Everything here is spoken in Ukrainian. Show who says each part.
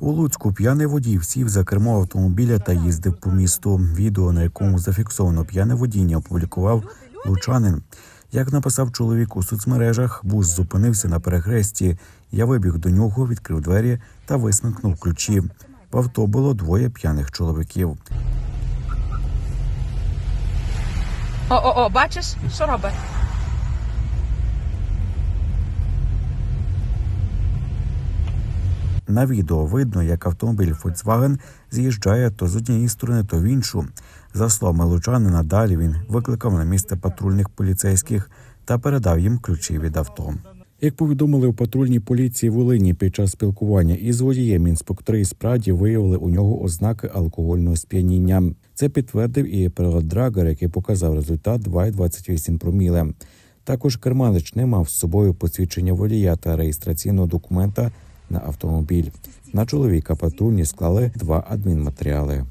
Speaker 1: У Луцьку п'яний водій сів за кермо автомобіля та їздив по місту. Відео, на якому зафіксовано п'яне водіння, опублікував лучанин. Як написав чоловік у соцмережах, бус зупинився на перехресті. Я вибіг до нього, відкрив двері та висмикнув ключі. В авто було двоє п'яних чоловіків.
Speaker 2: О, о, о, бачиш, що робить?
Speaker 1: На відео видно, як автомобіль Volkswagen з'їжджає то з однієї сторони, то в іншу. За словами лучанина, далі він викликав на місце патрульних поліцейських та передав їм ключі від авто. Як повідомили у патрульній поліції Волині під час спілкування із водієм, інспектори справді виявили у нього ознаки алкогольного сп'яніння. Це підтвердив і прилад Драгер, який показав результат 2,28 проміле. Також керманич не мав з собою посвідчення водія та реєстраційного документа на автомобіль. На чоловіка патрульні склали два адмінматеріали.